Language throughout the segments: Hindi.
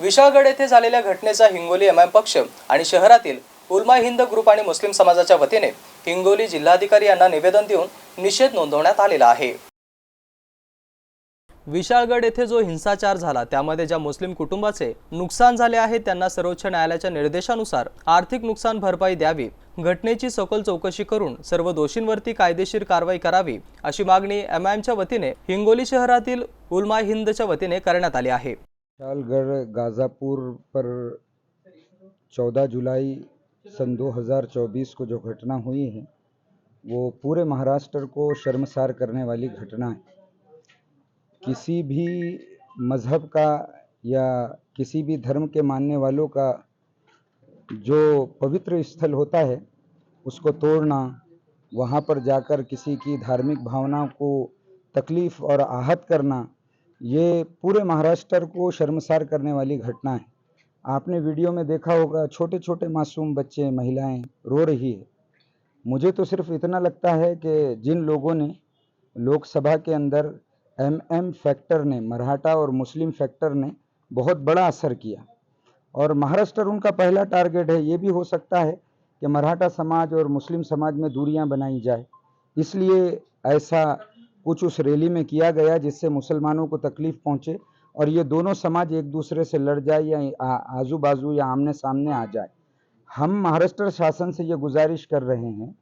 विशाळगड येथे झालेल्या घटनेचा हिंगोली एमआयएम पक्ष आणि शहरातील उलमा हिंद ग्रुप आणि मुस्लिम समाजाच्या वतीने हिंगोली जिल्हाधिकारी यांना निवेदन देऊन निषेध नोंदवण्यात आलेला आहे. विशाळगड येथे जो हिंसाचार झाला त्यामध्ये ज्या मुस्लिम कुटुंबाचे नुकसान झाले आहे त्यांना सर्वोच्च न्यायालयाच्या निर्देशानुसार आर्थिक नुकसान भरपाई द्यावी घटनेची सखोल चौकशी करून सर्व दोषींवरती कायदेशीर कारवाई करावी अशी मागणी एमआयएमच्या वतीने हिंगोली शहरातील उलमा हिंदच्या वतीने करण्यात आली आहे. विशालगढ़ गाज़ापुर पर 14 जुलाई सन 2024 को जो घटना हुई है, वो पूरे महाराष्ट्र को शर्मसार करने वाली घटना है। किसी भी मज़हब का या किसी भी धर्म के मानने वालों का जो पवित्र स्थल होता है, उसको तोड़ना, वहाँ पर जाकर किसी की धार्मिक भावनाओं को तकलीफ़ और आहत करना ये पूरे महाराष्ट्र को शर्मसार करने वाली घटना है। आपने वीडियो में देखा होगा छोटे छोटे मासूम बच्चे, महिलाएँ रो रही है। मुझे तो सिर्फ़ इतना लगता है कि जिन लोगों ने लोकसभा के अंदर एम एम फैक्टर ने, मराठा और मुस्लिम फैक्टर ने बहुत बड़ा असर किया। और महाराष्ट्र उनका पहला टारगेट है। ये भी हो सकता है कि मराठा समाज और मुस्लिम समाज में दूरियाँ बनाई जाए। इसलिए ऐसा कुछ उस रैली में किया गया जिससे मुसलमानों को तकलीफ़ पहुँचे और ये दोनों समाज एक दूसरे से लड़ जाए या आजू बाजू या आमने सामने आ जाए। हम महाराष्ट्र शासन से ये गुजारिश कर रहे हैं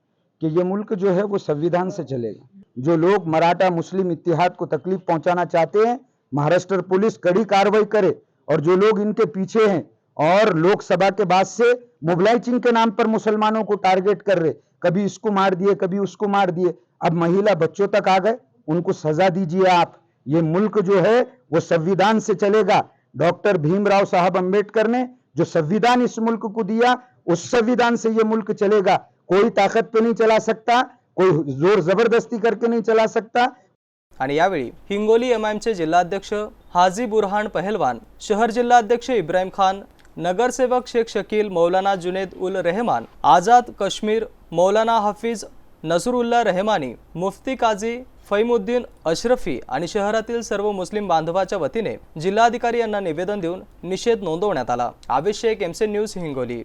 कि ये मुल्क जो है वो संविधान से चलेगा। जो लोग मराठा, मुस्लिम इतिहाद को तकलीफ़ पहुंचाना चाहते हैं, महाराष्ट्र पुलिस कड़ी कार्रवाई करे और जो लोग इनके पीछे हैं और लोकसभा के बाद से मोबिलाइजिंग के नाम पर मुसलमानों को टारगेट कर रहे, कभी इसको मार दिए, कभी उसको मार दिए, अब महिला बच्चों तक आ गए। उनको सजा दीजिए आप। ये मुल्क जो है वो संविधान से चलेगा। डॉक्टर भीमराव साहब अंबेडकर ने जो संविधान इस मुल्क को दिया उस संविधान से ये मुल्क चलेगा। कोई ताकत पे नहीं चला सकता कोई जोर जबरदस्ती करके नहीं चला सकता। आणि यावेळी हिंगोली एमआयएमचे जिल्हाध्यक्ष हाजी बुरहान पहलवान शहर जिल्हाध्यक्ष इब्राहिम खान नगरसेवक शेख शकील मौलाना जुनेद उल रेहमान आझाद काश्मीर मौलाना हाफिज नसरुल्ला रेहमानी मुफ्ती काझी फैमुद्दीन अशरफी आणि शहरातील सर्व मुस्लिम बांधवाच्या वतीने जिल्हाधिकारी यांना निवेदन देऊन निषेध नोंदवण्यात आला. आवेश शेख एमसी न्यूज हिंगोली.